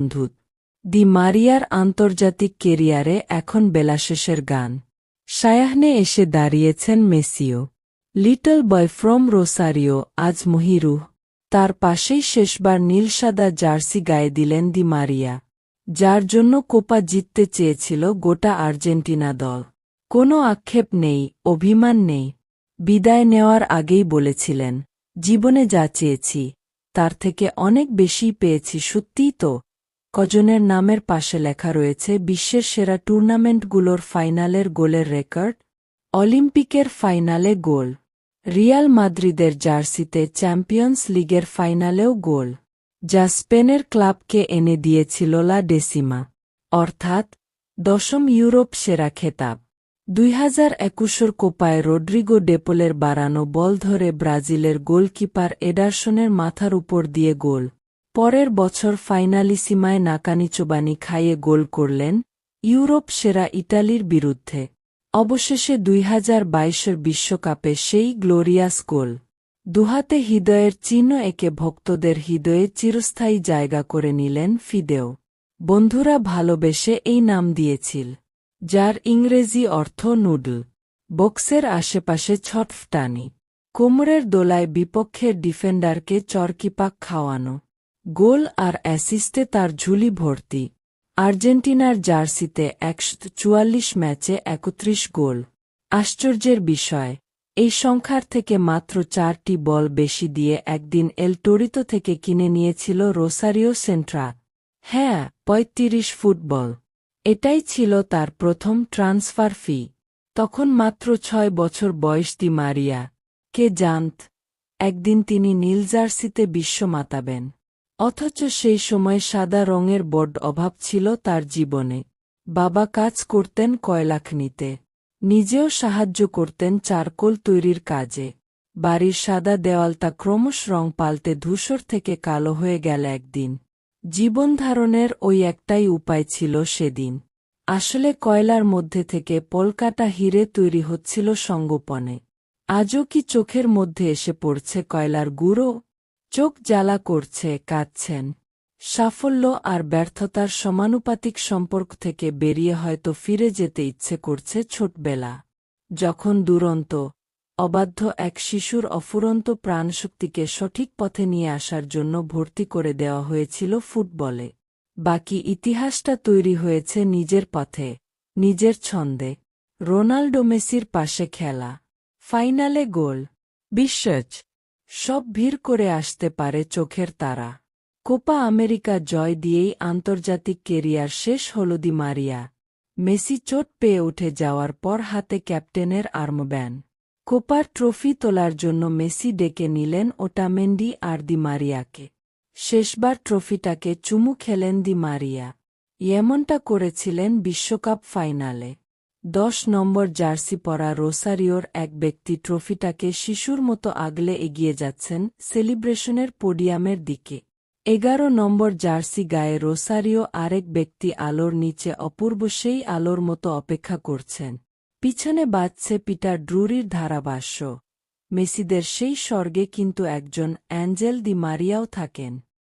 বন্ধু। দি মারিয়ার আন্তর্জাতিক কেরিয়ারে এখন বেলাশেষের গান। সায়াহনে এসে দাঁড়িয়েছেন মেসিও। লিটল বয় ফ্রম রোসারিও, আজ মহিরুহ তার পাশেই শেষবার নীলসাদা জার্সি গায়ে দিলেন দি মারিয়া, যার জন্য কোপা জিততে চেয়েছিল গোটা আর্জেন্টিনা দল। কোনো আক্ষেপ নেই, অভিমান নেই। বিদায় নেওয়ার আগেই বলেছিলেন, জীবনে যা চেয়েছি, তার থেকে অনেক বেশি পেয়েছি, সত্যিই তো? কজনের নামের পাশে লেখা রয়েছে, বিশ্বের সেরা টুর্নামেন্টগুলোর ফাইনালের গোলের রেকর্ড, অলিম্পিকের ফাইনালে গোল, রিয়াল মাদ্রিদের জার্সিতে চ্যাম্পিয়ন্স লিগের ফাইনালেও গোল, যা স্পেনের ক্লাবকে এনে দিয়েছিল লা ডেসিমা, অর্থাৎ দশম ইউরোপ সেরা খেতাব। দুই হাজার একুশোর কোপায় রড্রিগো ডেপোলের বাড়ানো বল ধরে ব্রাজিলের গোলকিপার এডারসনের মাথার উপর দিয়ে গোল পরের বছর ফাইনালিসিমায় নাকানিচোবানি খাইয়ে গোল করলেন ইউরোপ সেরা ইটালির বিরুদ্ধে। অবশেষে দুই হাজার বাইশের বিশ্বকাপে সেই গ্লোরিয়াস গোল। দুহাতে হৃদয়ের চিহ্ন একে ভক্তদের হৃদয়ে চিরস্থায়ী জায়গা করে নিলেন ফিদেও। বন্ধুরা ভালোবেসে এই নাম দিয়েছিল, যার ইংরেজি অর্থ নুডল। বক্সের আশেপাশে ছটফটানি। কোমরের দোলায় বিপক্ষের ডিফেন্ডারকে চরকিপাক খাওয়ানো। গোল আর অ্যাসিস্টে তার ঝুলি ভর্তি। আর্জেন্টিনার জার্সিতে একশো চুয়াল্লিশ ম্যাচে একত্রিশ গোল। আশ্চর্যের বিষয়, এই সংখ্যার থেকে মাত্র চারটি বল বেশি দিয়ে একদিন এল টোরিতো থেকে কিনে নিয়েছিল রোসারিও সেন্ট্রা। হ্যাঁ পঁয়ত্রিশ ফুটবল। এটাই ছিল তার প্রথম ট্রান্সফার ফি। তখন মাত্র ছয় বছর বয়স দি মারিয়া। কে জানত, একদিন তিনি নীল জার্সিতে বিশ্ব মাতাবেন অথচ সেই সময় সাদা রঙের বড্ড অভাব ছিল তার জীবনে। বাবা কাজ করতেন কয়লাখনিতে। নিজেও সাহায্য করতেন চারকোল তৈরির কাজে। বাড়ির সাদা দেওয়ালটা ক্রমশ রং পাল্টে ধূসর থেকে কালো হয়ে গেল একদিন। জীবনধারণের ওই একটাই উপায় ছিল সেদিন। আসলে কয়লার মধ্যে থেকে পলকাটা হিরে তৈরি হচ্ছিল সঙ্গোপনে। আজও কি চোখের মধ্যে এসে পড়ছে কয়লার গুঁড়ো? চোখ জ্বালা করছে, কাঁদছেন। সাফল্য আর ব্যর্থতার সমানুপাতিক সম্পর্ক থেকে বেরিয়ে হয়তো ফিরে যেতে ইচ্ছে করছে ছোটবেলা। যখন দুরন্ত, অবাধ্য এক শিশুর অফুরন্ত প্রাণশক্তিকে সঠিক পথে নিয়ে আসার জন্য ভর্তি করে দেওয়া হয়েছিল ফুটবলে। বাকি ইতিহাসটা তৈরি হয়েছে নিজের পথে, নিজের ছন্দে। রোনাল্ডো মেসির পাশে খেলা। ফাইনালে গোল। বিশ্বাস সব ভিড় করে আসতে পারে চোখের তারা। কোপা আমেরিকা জয় দিয়েই আন্তর্জাতিক কেরিয়ার শেষ হলদি মারিয়া। মেসি চোট পেয়ে উঠে যাওয়ার পর হাতে ক্যাপ্টেনের আর্মব্যান। কোপার ট্রফি তোলার জন্য মেসি ডেকে নিলেন ওটামেন্ডি আর দি মারিয়াকে। শেষবার ট্রফিটাকে চুমু খেলেন দি মারিয়া। এমনটা করেছিলেন বিশ্বকাপ ফাইনালে। দশ নম্বর জার্সি পরা রোসারিওর এক ব্যক্তি ট্রফিটাকে শিশুর মতো আগলে এগিয়ে যাচ্ছেন সেলিব্রেশনের পোডিয়ামের দিকে। এগারো নম্বর জার্সি গায়ে রোসারিও আরেক ব্যক্তি আলোর নিচে অপূর্ব সেই আলোর মতো অপেক্ষা করছেন। পিছনে বাজছে পিটার ড্রুরির ধারাভাষ্য। মেসিদের সেই স্বর্গে কিন্তু একজন অ্যাঞ্জেল দি মারিয়াও থাকেন।